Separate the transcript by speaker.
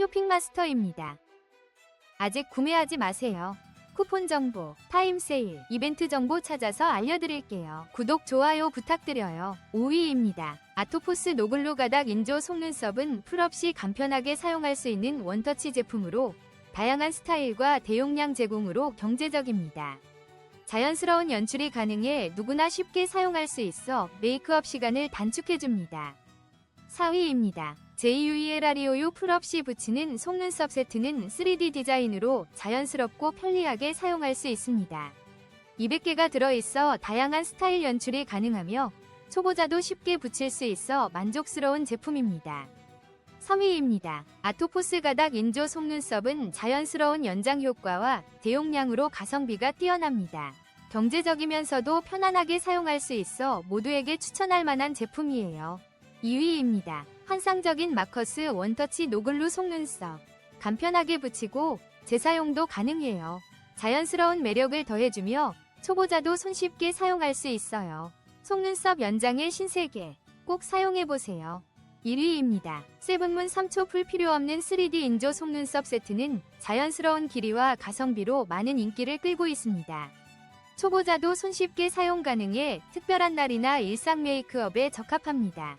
Speaker 1: 쇼핑마스터입니다. 아직 구매하지 마세요. 쿠폰 정보, 타임 세일, 이벤트 정보 찾아서 알려드릴게요. 구독, 좋아요 부탁드려요. 5위입니다. 아토포스 노글로 가닥 인조 속눈썹은 풀 없이 간편하게 사용할 수 있는 원터치 제품으로 다양한 스타일과 대용량 제공으로 경제적입니다. 자연스러운 연출이 가능해 누구나 쉽게 사용할 수 있어 메이크업 시간을 단축해줍니다. 4위입니다. JUELREOU 풀 없이 붙이는 속눈썹 세트는 3D 디자인으로 자연스럽고 편리하게 사용할 수 있습니다. 200개가 들어있어 다양한 스타일 연출이 가능하며 초보자도 쉽게 붙일 수 있어 만족스러운 제품입니다. 3위입니다. 아토포스 가닥 인조 속눈썹은 자연스러운 연장 효과와 대용량으로 가성비가 뛰어납니다. 경제적이면서도 편안하게 사용할 수 있어 모두에게 추천할 만한 제품이에요. 2위입니다. 환상적인 마커스 원터치 노글루 속눈썹. 간편하게 붙이고 재사용도 가능해요. 자연스러운 매력을 더해주며 초보자도 손쉽게 사용할 수 있어요. 속눈썹 연장의 신세계. 꼭 사용해보세요. 1위입니다. 세븐문 3초 풀 필요 없는 3D 인조 속눈썹 세트는 자연스러운 길이와 가성비로 많은 인기를 끌고 있습니다. 초보자도 손쉽게 사용 가능해 특별한 날이나 일상 메이크업에 적합합니다.